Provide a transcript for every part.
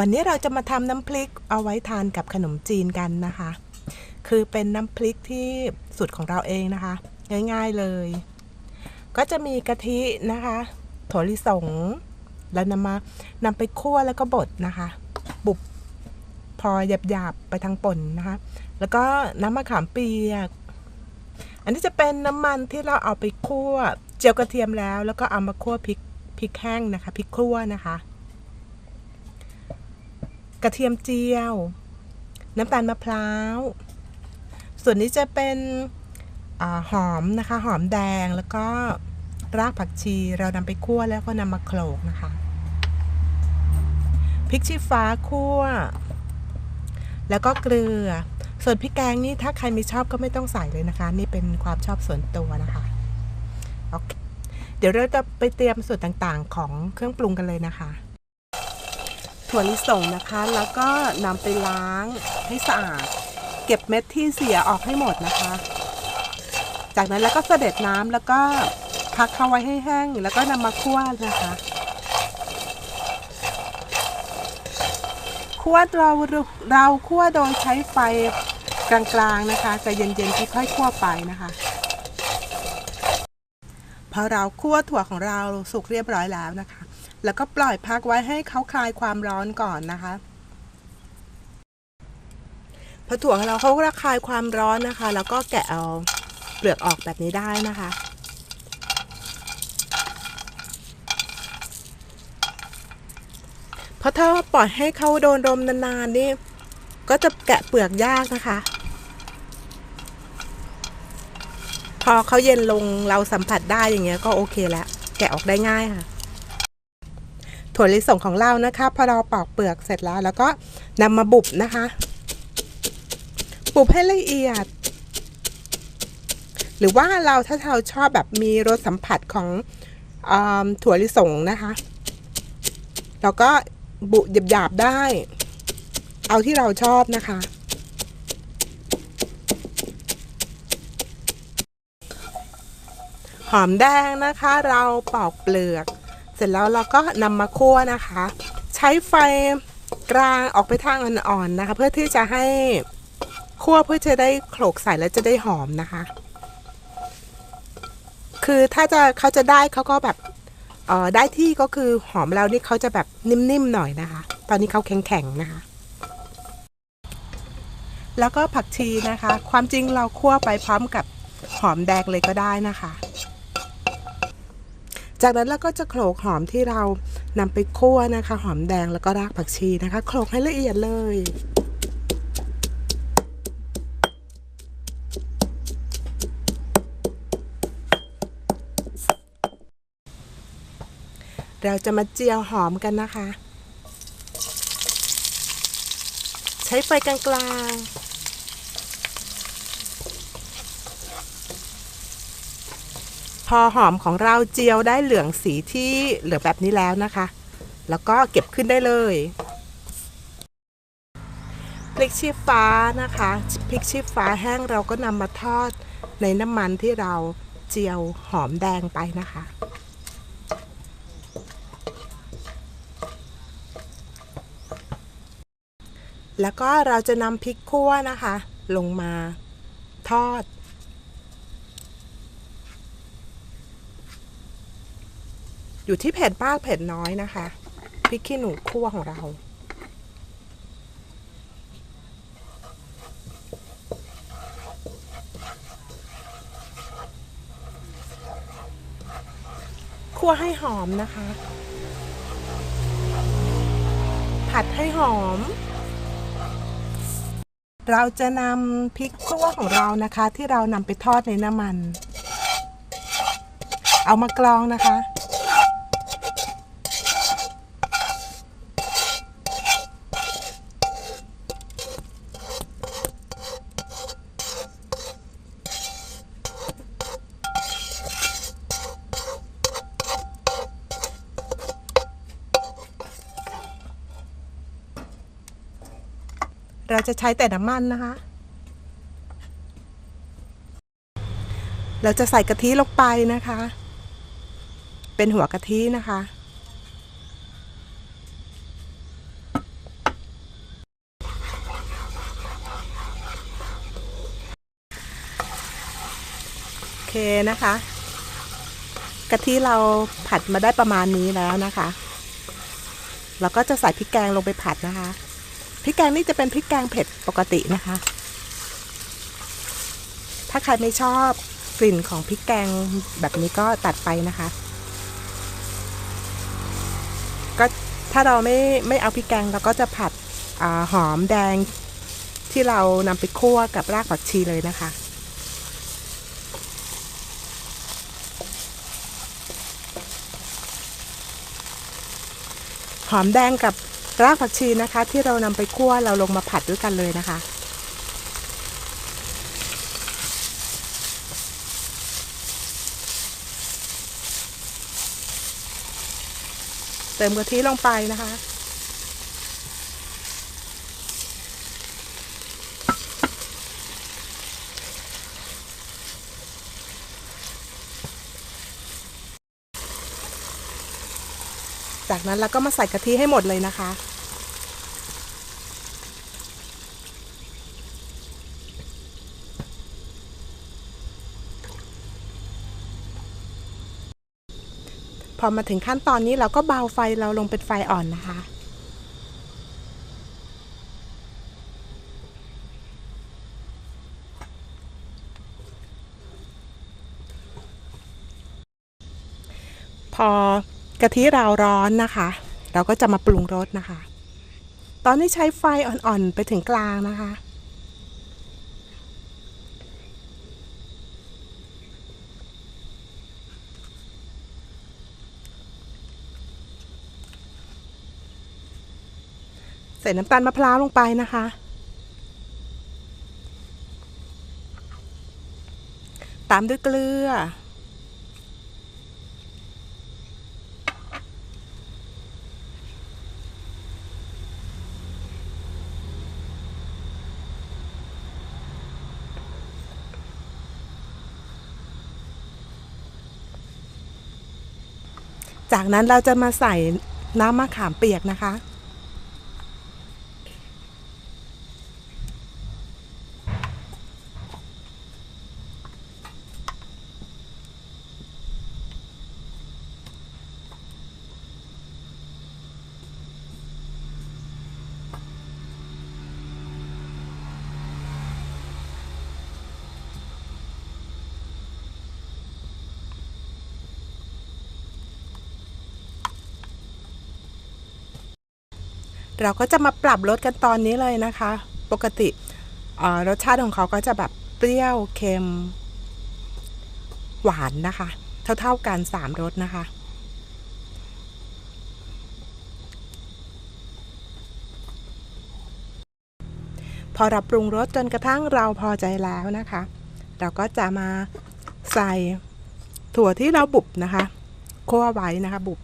วันนี้เราจะมาทำน้ำพริกเอาไว้ทานกับขนมจีนกันนะคะ คือเป็นน้ำพริกที่สูตรของเราเองนะคะ ง่ายๆเลย ก็จะมีกะทินะคะถั่วลิสง แล้วนำมานำไปคั่วแล้วก็บดนะคะ บุบพอหยาบๆไปทางป่นนะคะ แล้วก็น้ำมะขามเปียก อันนี้จะเป็นน้ำมันที่เราเอาไปคั่ว เจียวกระเทียมแล้ว แล้วก็เอามาคั่วพริกพริกแห้งนะคะพริกคั่วนะคะ ระเทียมเจียว น้ำตาลมะพร้าว ส่วนนี้จะเป็นอหอมนะคะ หอมแดงแล้วก็รากผักชีเรานำไปคั่วแล้วก็นำมาโขลกนะคะพริกชี้ฟ้าคั่ว แล้วก็เกลือ ส่วนพริกแกงนี่ถ้าใครไม่ชอบก็ไม่ต้องใส่เลยนะคะ นี่เป็นความชอบส่วนตัวนะคะโอเคเดี๋ยวเราจะไปเตรียมส่วนต่างๆของเครื่องปรุงกันเลยนะคะ ถั่วลิสงนะคะ แล้วก็นำไปล้างให้สะอาด เก็บเม็ดที่เสียออกให้หมดนะคะ จากนั้นแล้วก็เสด็จน้ำแล้วก็พักเข้าไว้ให้แห้ง แล้วก็นำมาคั่วนะคะคั่วเราเราคั่วโดยใช้ไฟกลางๆนะคะใจเย็นๆค่อยๆคั่วไปนะคะพอเราคั่วถั่วของเราสุกเรียบร้อยแล้วนะคะ แล้วก็ปล่อยพักไว้ให้เขาคลายความร้อนก่อนนะคะพอถั่วของเราเขาระคายความร้อนนะคะ แล้วก็แกะเอาเปลือกออกแบบนี้ได้นะคะ เพราะถ้าปล่อยให้เขาโดนลมนานๆนี่ก็จะแกะเปลือกยากนะคะ พอเขาเย็นลงเราสัมผัสได้อย่างเงี้ยก็โอเคแล้ว แกะออกได้ง่ายค่ะ ถั่วลิสงของเรานะคะพอเราปอกเปลือกเสร็จแล้วแล้วก็นำมาบุบนะคะ บุบให้ละเอียด หรือว่าเราถ้าเราชอบแบบมีรสสัมผัสของอถั่วลิสงนะคะเราก็บุหยาบๆได้ เอาที่เราชอบนะคะหอมแดงนะคะ เราปอกเปลือก เสร็จแล้วเราก็นำมาคั่วนะคะ ใช้ไฟกลางออกไปทางอ่อนๆนะคะ เพื่อที่จะให้คั่วเพื่อจะได้โขลกใส่แล้วจะได้หอมนะคะ คือถ้าจะเขาจะได้เขาก็แบบเออได้ที่ก็คือหอมแล้วนี่เขาจะแบบนิ่มๆหน่อยนะคะ ตอนนี้เขาแข็งๆนะคะ แล้วก็ผักชีนะคะ ความจริงเราคั่วไปพร้อมกับหอมแดงเลยก็ได้นะคะ จากนั้นเราก็จะโขลกหอมที่เรานำไปคั่วนะคะ หอมแดงแล้วก็รากผักชีนะคะโขลกให้ละเอียดเลยเราจะมาเจียวหอมกันนะคะ ใช้ไฟกลางๆ พอหอมของเราเจียวได้เหลืองสีที่เหลืองแบบนี้แล้วนะคะ แล้วก็เก็บขึ้นได้เลยพริกชี้ฟ้านะคะพริกชี้ฟ้าแห้งเราก็นำมาทอดในน้ำมันที่เราเจียวหอมแดงไปนะคะ แล้วก็เราจะนำพริกคั่วนะคะ ลงมาทอด อยู่ที่เผ็ดมากเผ็ดน้อยนะคะพริกขี้หนูคั่วของเรา คั่วให้หอมนะคะ ผัดให้หอม เราจะนำพริกคั่วของเรานะคะ ที่เรานำไปทอดในน้ำมัน เอามากรองนะคะ เราจะใช้แต่น้ำมันนะคะ เราจะใส่กะทิลงไปนะคะ เป็นหัวกะทินะคะ โอเคนะคะกะทิเราผัดมาได้ประมาณนี้แล้วนะคะ เราก็จะใส่พริกแกงลงไปผัดนะคะ พริกแกงนี่จะเป็นพริกแกงเผ็ดปกตินะคะ ถ้าใครไม่ชอบกลิ่นของพริกแกงแบบนี้ก็ตัดไปนะคะ ก็ถ้าเราไม่ไม่เอาพริกแกงเราก็จะผัดอหอมแดงที่เรานำไปคั่วกับรากผักชีเลยนะคะหอมแดงกับ รากผักชีนะคะ ที่เรานำไปคั่วเราลงมาผัดด้วยกันเลยนะคะ เติมกะทิลงไปนะคะ จากนั้นเราก็มาใส่กะทิให้หมดเลยนะคะ พอมาถึงขั้นตอนนี้เราก็เบาไฟเราลงเป็นไฟอ่อนนะคะพอ กะทิเราร้อนนะคะ เราก็จะมาปรุงรสนะคะ ตอนนี้ใช้ไฟอ่อนๆไปถึงกลางนะคะ ใส่น้ำตาลมะพร้าวลงไปนะคะตามด้วยเกลือ จากนั้นเราจะมาใส่น้ำมะขามเปียกนะคะ เราก็จะมาปรับรสกันตอนนี้เลยนะคะ ปกติรสชาติของเขาก็จะแบบเปรี้ยวเค็ม หวานนะคะ เท่าๆกันสามรสนะคะ พอเราปรุงรสจนกระทั่งเราพอใจแล้วนะคะ เราก็จะมาใส่ถั่วที่เราบุบนะคะคั่วไว้นะคะ บุบ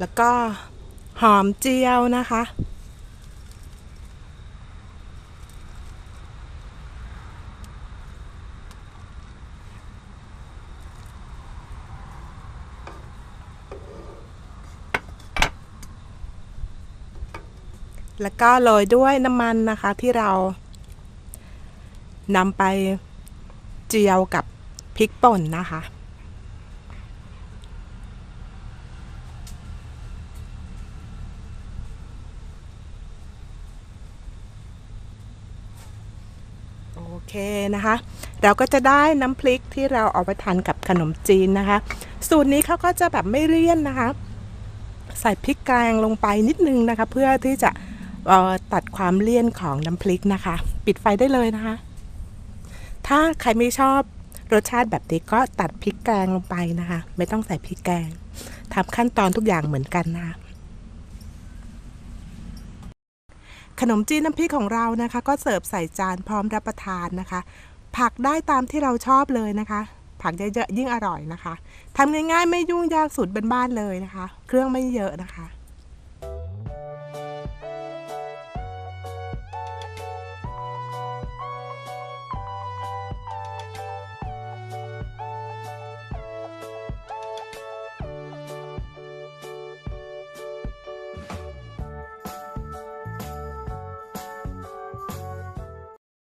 แล้วก็หอมเจียวนะคะ แล้วก็โรยด้วยน้ำมันนะคะที่เรานำไปเจียวกับพริกป่นนะคะ โอเคนะคะ เราก็จะได้น้ำพริกที่เราเอาไปทานกับขนมจีนนะคะ สูตรนี้เขาก็จะแบบไม่เลี่ยนนะคะ ใส่พริกแกงลงไปนิดนึงนะคะ เพื่อที่จะตัดความเลี่ยนของน้ำพริกนะคะ ปิดไฟได้เลยนะคะ ถ้าใครไม่ชอบรสชาติแบบนี้ก็ตัดพริกแกงลงไปนะคะ ไม่ต้องใส่พริกแกงทำขั้นตอนทุกอย่างเหมือนกันนะคะ ขนมจีนน้ำพริกของเรานะคะ ก็เสิร์ฟใส่จานพร้อมรับประทานนะคะ ผักได้ตามที่เราชอบเลยนะคะ ผักเยอะๆยิ่งอร่อยนะคะทำง่ายๆไม่ยุ่งยากสูตรบ้านๆเลยนะคะ เครื่องไม่เยอะนะคะ